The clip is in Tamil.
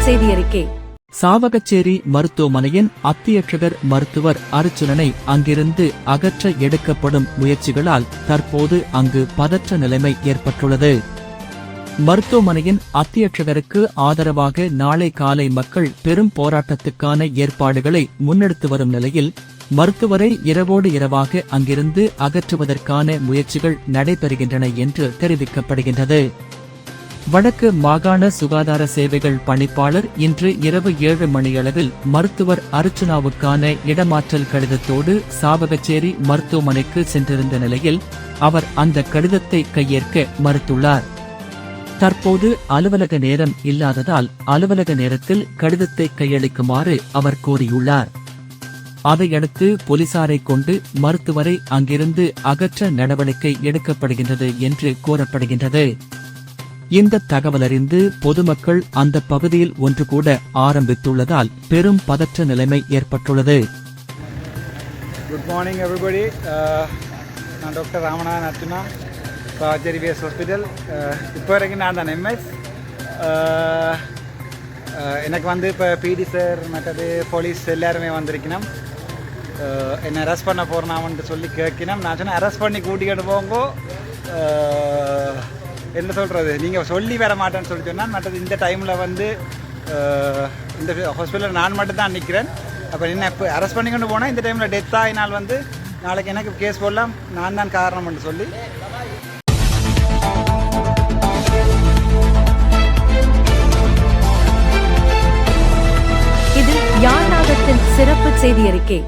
செய்தி அறிக்கை. சாவகச்சேரி மருத்துவமனையின் அத்தியட்சகர் மருத்துவர் அர்ஜுனனை அங்கிருந்து அகற்ற எடுக்கப்படும் முயற்சிகளால் தற்போது அங்கு பதற்ற நிலைமை ஏற்பட்டுள்ளது. மருத்துவமனையின் அத்தியட்சகருக்கு ஆதரவாக நாளை காலை மக்கள் பெரும் போராட்டத்துக்கான ஏற்பாடுகளை முன்னெடுத்து வரும் நிலையில் மருத்துவரை இரவோடு இரவாக அங்கிருந்து அகற்றுவதற்கான முயற்சிகள் நடைபெறுகின்றன என்று தெரிவிக்கப்படுகின்றது. வடக்கு மாகாண சுகாதார சேவைகள் பணிப்பாளர் இன்று இரவு ஏழு மணியளவில் மருத்துவர் அர்ச்சனாவுக்கான இடமாற்றல் கடிதத்தோடு சாவகச்சேரி மருத்துவமனைக்கு சென்றிருந்த நிலையில் அவர் அந்த கடிதத்தை கையேற்க மறுத்துள்ளார். தற்போது அலுவலக நேரம் இல்லாததால் அலுவலக நேரத்தில் கடிதத்தை கையளிக்குமாறு அவர் கோரியுள்ளார். அதையடுத்து போலீசாரை கொண்டு மருத்துவரை அங்கிருந்து அகற்ற நடவடிக்கை எடுக்கப்படுகின்றது என்று கூறப்படுகின்றது. இந்த தகவலறிந்து பொதுமக்கள் அந்த பகுதியில் ஒன்று கூட ஆரம்பித்துள்ளதால் பெரும் பதற்ற நிலைமை ஏற்பட்டுள்ளது. குட் மார்னிங் எவ்ரிபடி நான் டாக்டர் ராமநாதன் அர்ச்சுனா சாஜரி பேஸ் ஹாஸ்பிட்டல் இப்போ வரைக்கும் நான் தான் எம்எஸ் uh, uh, எனக்கு வந்து இப்போ பிடி சார் மற்றது போலீஸ் எல்லாருமே வந்திருக்கணும். Uh, என்னை அரெஸ்ட் பண்ண போகிறனாமன்ட்டு சொல்லி கேட்கணும். நான் சொன்னேன் அரெஸ்ட் பண்ணி கூட்டிக்கிட்டு போங்கோ. என்ன சொல்கிறது நீங்கள் சொல்லி வர மாட்டேன்னு சொல்லி சொன்னால் மற்றது இந்த டைமில் வந்து இந்த ஹாஸ்பிட்டலில் நான் மட்டும் தான் நிற்கிறேன் அப்போ என்ன இப்போ அரெஸ்ட் பண்ணி கொண்டு போனால் இந்த டைமில் டெத் ஆகினால் வந்து நாளைக்கு எனக்கு கேஸ் போடலாம். நான் தான் காரணம்னு சொல்லி. இது யாழ் நாகத்தின் சிறப்பு செய்தி அறிக்கை?